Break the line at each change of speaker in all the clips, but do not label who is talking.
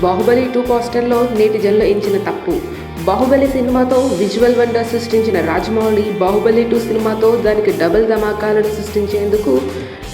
Baahubali two పోస్టర్లో నేటిజన్లో ఎంచిన తప్పు. బాహుబలి సినిమాతో విజువల్ వండర్ సృష్టించిన రాజమౌళి బాహుబలి టూ సినిమాతో దానికి డబుల్ ధమాకాలను సృష్టించేందుకు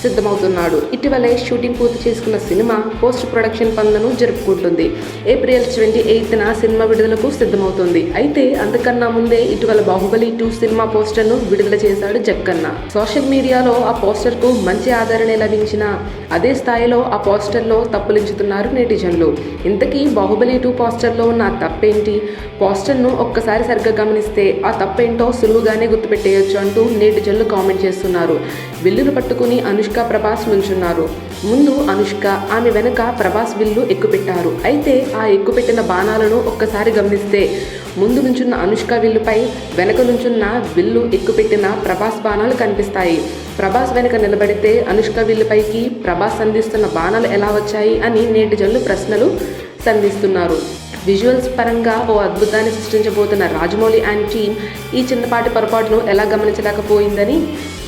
సిద్ధమవుతున్నాడు. ఇటీవలే షూటింగ్ పూర్తి చేసుకున్న సినిమా పోస్ట్ ప్రొడక్షన్ పనులను జరుపుకుంటుంది. ఏప్రిల్ ట్వంటీ ఎయిత్న సినిమా విడుదలకు సిద్ధమవుతుంది. అయితే అంతకన్నా ముందే ఇటీవల బాహుబలి టూ సినిమా పోస్టర్ను విడుదల చేశాడు జక్కన్న. సోషల్ మీడియాలో ఆ పోస్టర్కు మంచి ఆదరణ లభించిన అదే స్థాయిలో ఆ పోస్టర్లో తప్పులించుతున్నారు నెటిజన్లు. ఇంతకీ బాహుబలి టూ పోస్టర్లో ఉన్న తప్పేంటి? పోస్టర్ను ఒక్కసారి సరిగ్గా గమనిస్తే ఆ తప్పేంటో సులువుగానే గుర్తుపెట్టేయొచ్చు అంటూ నెటిజన్లు కామెంట్ చేస్తున్నారు. విల్లును పట్టుకుని అనుష్క ప్రభాస్ నుంచున్నారు. ముందు అనుష్క ఆమె వెనక ప్రభాస్ విల్లు ఎక్కుపెట్టారు. అయితే ఆ ఎక్కుపెట్టిన బాణాలను ఒక్కసారి గమనిస్తే ముందు నుంచున్న అనుష్క విల్లుపై వెనక నుంచున్న విల్లు ఎక్కుపెట్టిన ప్రభాస్ బాణాలు కనిపిస్తాయి. ప్రభాస్ వెనక నిలబడితే అనుష్క విల్లుపైకి ప్రభాస్ సంధిస్తున్న బాణాలు ఎలా వచ్చాయి అని నేటిజన్లు ప్రశ్నలు సంధిస్తున్నారు. విజువల్స్ పరంగా ఓ అద్భుతాన్ని సృష్టించబోతున్న రాజమౌళి అండ్ టీమ్ ఈ చిన్నపాటి పొరపాటును ఎలా గమనించలేకపోయిందని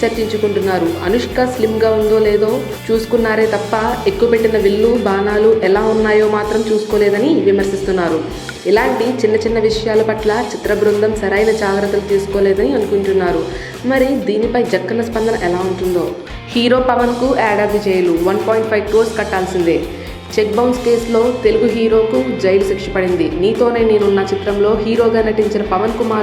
చర్చించుకుంటున్నారు. అనుష్క స్లిమ్గా ఉందో లేదో చూసుకున్నారే తప్ప ఎక్కువ పెట్టిన విల్లు బాణాలు ఎలా ఉన్నాయో మాత్రం చూసుకోలేదని విమర్శిస్తున్నారు. ఇలాంటి చిన్న చిన్న విషయాల పట్ల చిత్ర బృందం సరైన జాగ్రత్తలు తీసుకోలేదని అనుకుంటున్నారు. మరి దీనిపై జక్కన స్పందన ఎలా ఉంటుందో? హీరో పవన్కు ఏడాది jail one point five crores కట్టాల్సిందే. చెక్ బౌన్స్ కేసులో తెలుగు హీరోకు జైలు శిక్ష పడింది. నీతోనే నేనున్న చిత్రంలో హీరోగా నటించిన పవన్ కుమార్